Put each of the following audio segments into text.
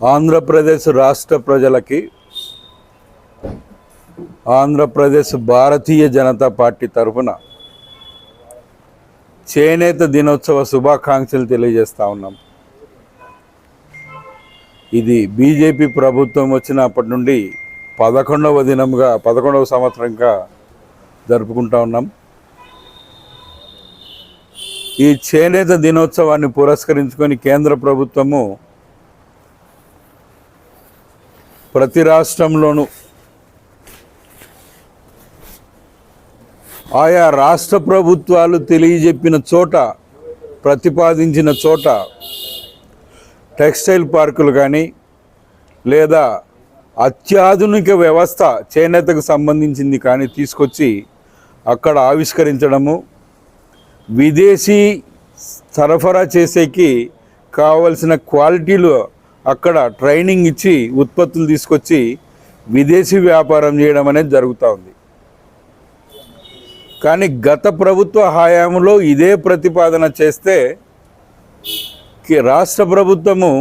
Andhra Pradesh రాష్ట్ర ప్రజలకి Andhra Pradesh Bharatiya Janata party తరఫున చేనేత దినోత్సవ శుభాకాంక్షలు తెలియజేస్తూ ఉన్నాం. ఇది బీజేపీ ప్రభుత్వం వచ్చినప్పటి నుండి పదకొండవ దినంగా పదకొండవ సంవత్సరంగా జరుపుకుంటా ఉన్నాం. ఈ చేనేత దినోత్సవాన్ని పురస్కరించుకొని కేంద్ర ప్రభుత్వము ప్రతి రాష్ట్రంలోనూ ఆయా రాష్ట్ర ప్రభుత్వాలు తెలియజెప్పిన చోట ప్రతిపాదించిన చోట టెక్స్టైల్ పార్కులు కానీ లేదా అత్యాధునిక వ్యవస్థ చేనేతకు సంబంధించింది కానీ తీసుకొచ్చి అక్కడ ఆవిష్కరించడము విదేశీ సరఫరా చేసేకి కావలసిన క్వాలిటీలు అక్కడ ట్రైనింగ్ ఇచ్చి ఉత్పత్తులు తీసుకొచ్చి విదేశీ వ్యాపారం చేయడం అనేది జరుగుతూ ఉంది. కానీ గత ప్రభుత్వ హయాంలో ఇదే ప్రతిపాదన చేస్తే రాష్ట్ర ప్రభుత్వము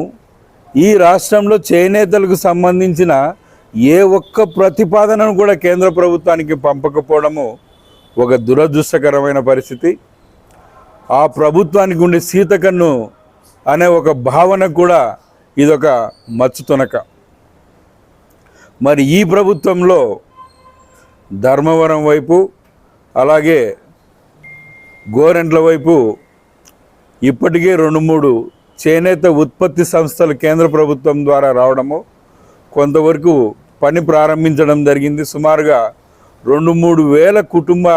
ఈ రాష్ట్రంలో చేనేతలకు సంబంధించిన ఏ ఒక్క ప్రతిపాదనను కూడా కేంద్ర ప్రభుత్వానికి పంపకపోవడము ఒక దురదృష్టకరమైన పరిస్థితి. ఆ ప్రభుత్వానికి ఉండే సీతకన్ను అనే ఒక భావన కూడా ఇదొక మచ్చుతునక మరి ఈ ప్రభుత్వంలో ధర్మవరం వైపు అలాగే గోరెంట్ల వైపు ఇప్పటికే రెండు మూడు చేనేత ఉత్పత్తి సంస్థలు కేంద్ర ప్రభుత్వం ద్వారా రావడము కొంతవరకు పని ప్రారంభించడం జరిగింది. సుమారుగా రెండు మూడు వేల కుటుంబ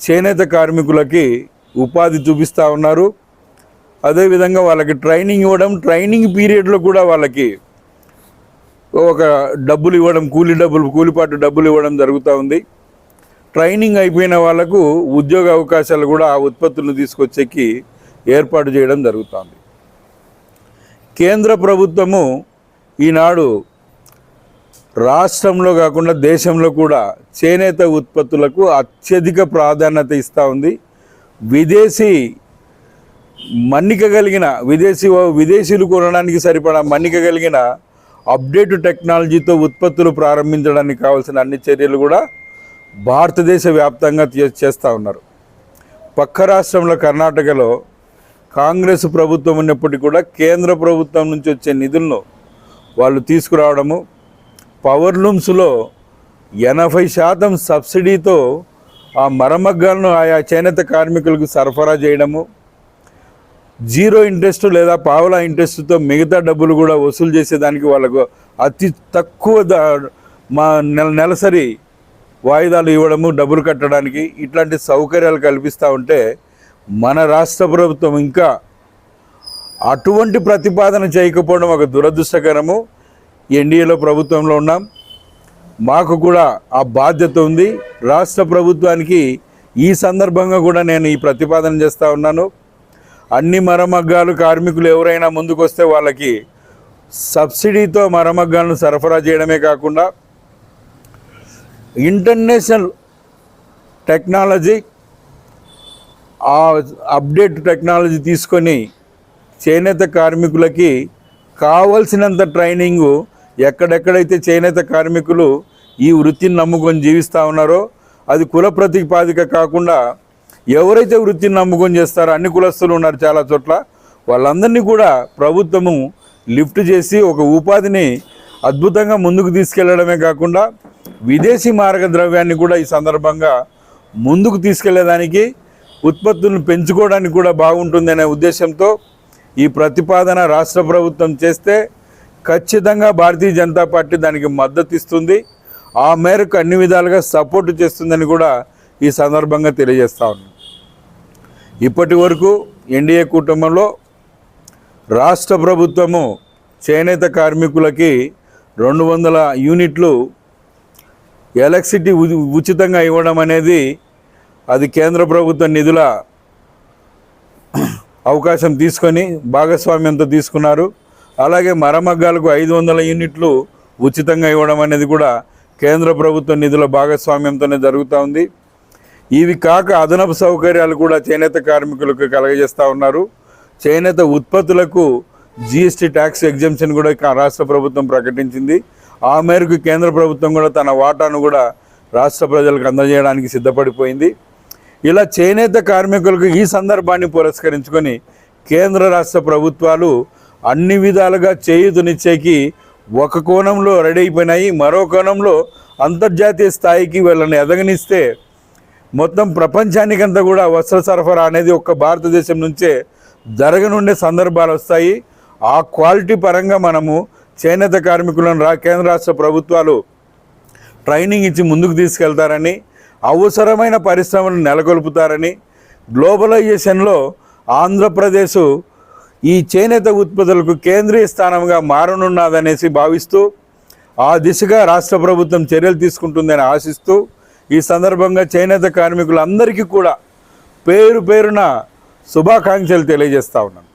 చేనేత కార్మికులకి ఉపాధి చూపిస్తూ ఉన్నారు. అదేవిధంగా వాళ్ళకి ట్రైనింగ్ ఇవ్వడం ట్రైనింగ్ పీరియడ్లో కూడా వాళ్ళకి ఒక డబ్బులు ఇవ్వడం కూలీ డబ్బులు కూలిపాటు డబ్బులు ఇవ్వడం జరుగుతూ ఉంది. ట్రైనింగ్ అయిపోయిన వాళ్ళకు ఉద్యోగ అవకాశాలు కూడా ఆ ఉత్పత్తులను తీసుకొచ్చేకి ఏర్పాటు చేయడం జరుగుతుంది కేంద్ర ప్రభుత్వము ఈనాడు రాష్ట్రంలో కాకుండా దేశంలో కూడా చేనేత ఉత్పత్తులకు అత్యధిక ప్రాధాన్యత ఇస్తూ ఉంది. విదేశీ మన్నిక కలిగిన విదేశీ విదేశీయులు కొనడానికి సరిపడా మన్నిక కలిగిన అప్డేట్ టెక్నాలజీతో ఉత్పత్తులు ప్రారంభించడానికి కావాల్సిన అన్ని చర్యలు కూడా భారతదేశ వ్యాప్తంగా చేస్తూ ఉన్నారు. పక్క రాష్ట్రంలో కర్ణాటకలో కాంగ్రెస్ ప్రభుత్వం ఉన్నప్పటికీ కూడా కేంద్ర ప్రభుత్వం నుంచి వచ్చే నిధులను వాళ్ళు తీసుకురావడము పవర్ లూమ్స్లో ఎనభై శాతం సబ్సిడీతో ఆ మరమగ్గాలను ఆయా చేనేత కార్మికులకు సరఫరా చేయడము జీరో ఇంట్రెస్ట్ లేదా పావులా ఇంట్రెస్ట్తో మిగతా డబ్బులు కూడా వసూలు చేసేదానికి వాళ్ళకు అతి తక్కువ మా నెల నెలసరి వాయిదాలు ఇవ్వడము డబ్బులు కట్టడానికి ఇట్లాంటి సౌకర్యాలు కల్పిస్తూ ఉంటే మన రాష్ట్ర ప్రభుత్వం ఇంకా అటువంటి ప్రతిపాదన చేయకపోవడం ఒక దురదృష్టకరము. ఎన్డీఏలో ప్రభుత్వంలో ఉన్నాం. మాకు కూడా ఆ బాధ్యత ఉంది. రాష్ట్ర ప్రభుత్వానికి ఈ సందర్భంగా కూడా నేను ఈ ప్రతిపాదన చేస్తూ ఉన్నాను. అన్ని మరమగ్గాలు కార్మికులు ఎవరైనా ముందుకొస్తే వాళ్ళకి సబ్సిడీతో మరమగ్గాలను సరఫరా చేయడమే కాకుండా ఇంటర్నేషనల్ టెక్నాలజీ ఆ అప్డేట్ టెక్నాలజీ తీసుకొని చేనేత కార్మికులకి కావలసినంత ట్రైనింగు ఎక్కడెక్కడైతే చేనేత కార్మికులు ఈ వృత్తిని నమ్ముకొని జీవిస్తూ ఉన్నారో అది కుల ప్రతిపాదిక కాకుండా ఎవరైతే వృత్తిని నమ్ముకొని చేస్తారో అన్ని కులస్తులు ఉన్నారు చాలా చోట్ల వాళ్ళందరినీ కూడా ప్రభుత్వము లిఫ్ట్ చేసి ఒక ఉపాధిని అద్భుతంగా ముందుకు తీసుకెళ్ళడమే కాకుండా విదేశీ మార్గద్రవ్యాన్ని కూడా ఈ సందర్భంగా ముందుకు తీసుకెళ్ళేదానికి ఉత్పత్తులను పెంచుకోవడానికి కూడా బాగుంటుందనే ఉద్దేశంతో ఈ ప్రతిపాదన రాష్ట్ర ప్రభుత్వం చేస్తే ఖచ్చితంగా భారతీయ జనతా పార్టీ దానికి మద్దతు ఇస్తుంది. ఆ మేరకు అన్ని విధాలుగా సపోర్ట్ చేస్తుందని కూడా ఈ సందర్భంగా తెలియజేస్తా ఉన్నాను ఇప్పటి వరకు ఎన్డీఏ కుటుంబంలో రాష్ట్ర ప్రభుత్వము చేనేత కార్మికులకి రెండు వందల యూనిట్లు ఎలక్ట్రిసిటీ ఉ- ఉచితంగా ఇవ్వడం అనేది అది కేంద్ర ప్రభుత్వ నిధుల అవకాశం తీసుకొని భాగస్వామ్యంతో తీసుకున్నారు. అలాగే మరమగ్గాలకు ఐదు వందల యూనిట్లు ఉచితంగా ఇవ్వడం అనేది కూడా కేంద్ర ప్రభుత్వ నిధుల భాగస్వామ్యంతోనే జరుగుతూ ఉంది. ఇవి కాక అదనపు సౌకర్యాలు కూడా చేనేత కార్మికులకు కలగజేస్తూ ఉన్నారు. చేనేత ఉత్పత్తులకు జిఎస్టీ ట్యాక్స్ ఎగ్జంప్షన్ కూడా రాష్ట్ర ప్రభుత్వం ప్రకటించింది. ఆ మేరకు కేంద్ర ప్రభుత్వం కూడా తన వాటాను కూడా రాష్ట్ర ప్రజలకు అందజేయడానికి సిద్ధపడిపోయింది. ఇలా చేనేత కార్మికులకు ఈ సందర్భాన్ని పురస్కరించుకొని కేంద్ర రాష్ట్ర ప్రభుత్వాలు అన్ని విధాలుగా చేయూతనిచ్చేకి ఒక కోణంలో రెడీ అయిపోయినాయి. మరో కోణంలో అంతర్జాతీయ స్థాయికి వీళ్ళని ఎదగనిస్తే మొత్తం ప్రపంచానికంతా కూడా వస్త్ర సరఫరా అనేది ఒక్క భారతదేశం నుంచే జరగనుండే సందర్భాలు వస్తాయి. ఆ క్వాలిటీ పరంగా మనము చేనేత కార్మికులను రా కేంద్ర రాష్ట్ర ప్రభుత్వాలు ట్రైనింగ్ ఇచ్చి ముందుకు తీసుకెళ్తారని అవసరమైన పరిశ్రమలు నెలకొల్పుతారని గ్లోబలైజేషన్లో ఆంధ్రప్రదేశ్ ఈ చేనేత ఉత్పత్తులకు కేంద్రీయ స్థానంగా మారనున్నదనేసి భావిస్తూ ఆ దిశగా రాష్ట్ర ప్రభుత్వం చర్యలు తీసుకుంటుందని ఆశిస్తూ ఈ సందర్భంగా చేనేత కార్మికులందరికీ కూడా పేరు పేరున శుభాకాంక్షలు తెలియజేస్తా ఉన్నాను.